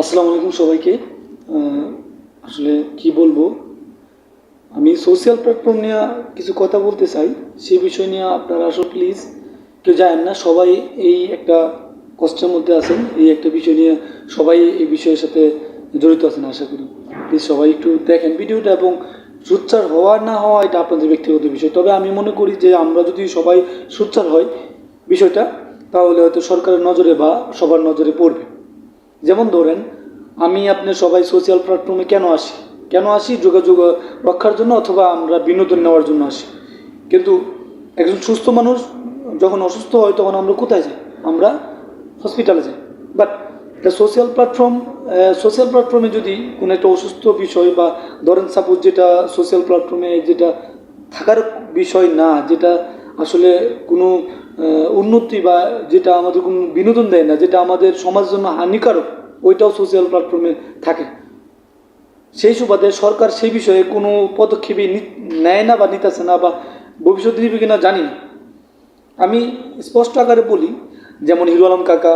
আসসালামু আলাইকুম সবাইকে। আসলে কি বলব? আমি সোশ্যাল প্ল্যাটফর্ম নিয়ে কিছু কথা বলতে চাই। সেই বিষয় নিয়ে আপনারা আসলে প্লিজ কেউ জানেন না, সবাই এই একটা কষ্টের মধ্যে আছেন। এই একটা বিষয় নিয়ে সবাই এই বিষয়ের সাথে জড়িত আছেন, আশা করি। প্লিজ সবাই একটু দেখেন ভিডিওটা এবং সুচ্চার হওয়া না হওয়া এটা আপনাদের ব্যক্তিগত বিষয়। তবে আমি মনে করি যে আমরা যদি সবাই সুচ্চার হয় বিষয়টা, তাহলে হয়তো সরকারের নজরে বা সবার নজরে পড়বে। যেমন ধরেন, আমি আপনি সবাই সোশ্যাল প্ল্যাটফর্মে কেন আসি? কেন আসি? যোগাযোগ রক্ষার জন্য অথবা আমরা বিনোদন নেওয়ার জন্য আসি। কিন্তু একজন সুস্থ মানুষ যখন অসুস্থ হয়, তখন আমরা কোথায় যাই? আমরা হসপিটালে যাই। বাট সোশ্যাল প্ল্যাটফর্ম সোশ্যাল প্ল্যাটফর্মে যদি কোনো একটা অসুস্থ বিষয় বা ধরেন সাপোজ যেটা সোশ্যাল প্ল্যাটফর্মে যেটা থাকার বিষয় না, যেটা আসলে কোনো উন্নতি বা যেটা আমাদের কোনো বিনোদন দেয় না, যেটা আমাদের সমাজের জন্য হানিকারক, ওইটাও সোশ্যাল প্ল্যাটফর্মে থাকে। সেই সুবাদে সরকার সেই বিষয়ে কোনো পদক্ষেপই নেয় না বা নিতেছে না বা ভবিষ্যতে নিবে কিনা জানি না। আমি স্পষ্ট আকারে বলি, যেমন হিরো আলম কাকা,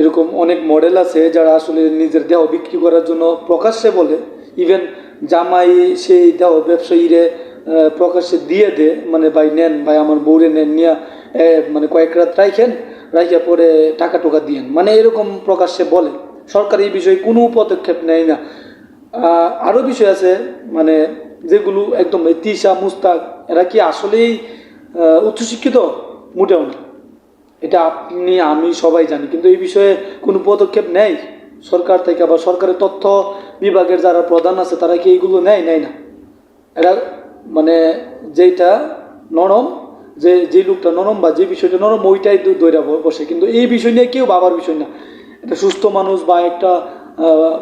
এরকম অনেক মডেল আছে যারা আসলে নিজের দেহ বিক্রি করার জন্য প্রকাশ্যে বলে ইভেন জামাই সেই দেহ ব্যবসায়ীরে প্রকাশ্যে দিয়ে দে মানে ভাই নেন, ভাই আমার বউরে নেন, নিয়ে মানে কয়েক রাত রাইখেন, রাইখা পরে টাকা টোকা দিয়েন। মানে এরকম প্রকাশ্যে বলে। সরকার এই বিষয়ে কোনো পদক্ষেপ নেয় না। আরও বিষয় আছে মানে যেগুলো একদম তিশা মুস্তাক, এরা কি আসলেই উচ্চশিক্ষিত? মোটেও না। এটা আপনি, আমি সবাই জানি, কিন্তু এই বিষয়ে কোনো পদক্ষেপ নেই সরকার থেকে? বা সরকারের তথ্য বিভাগের যারা প্রধান আছে, তারা কি এইগুলো নেয়? নেয় না। এরা মানে যেটা নরম, যে যে লোকটা নরম বা যে বিষয়টা নরম, ওইটাই দু- দইরা বসে। কিন্তু এই বিষয় নিয়ে কেউ বাবার বিষয় না। একটা সুস্থ মানুষ বা একটা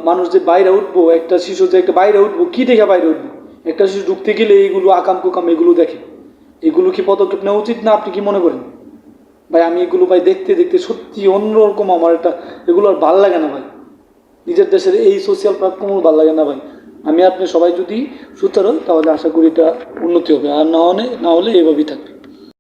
মানুষ যে বাইরে উঠবো, একটা শিশু যে একটা বাইরে উঠবো, কী দেখে বাইরে উঠবো? একটা শিশু ঢুকতে গেলে এইগুলো আকাম কুকাম এগুলো দেখে। এগুলো কি পদক্ষেপ নেওয়া উচিত না আপনি কি মনে করেন? ভাই, আমি এগুলো ভাই দেখতে দেখতে সত্যি অন্যরকম আমার একটা, এগুলো আর ভালো লাগে না ভাই। নিজের দেশের এই সোশ্যাল প্ল্যাটফর্মও ভালো লাগে না ভাই। আমি আপনি সবাই যদি সুতরাং তাহলে আশা করি এটা উন্নতি হবে। আর না হলে না হলে এভাবেই থাকবে।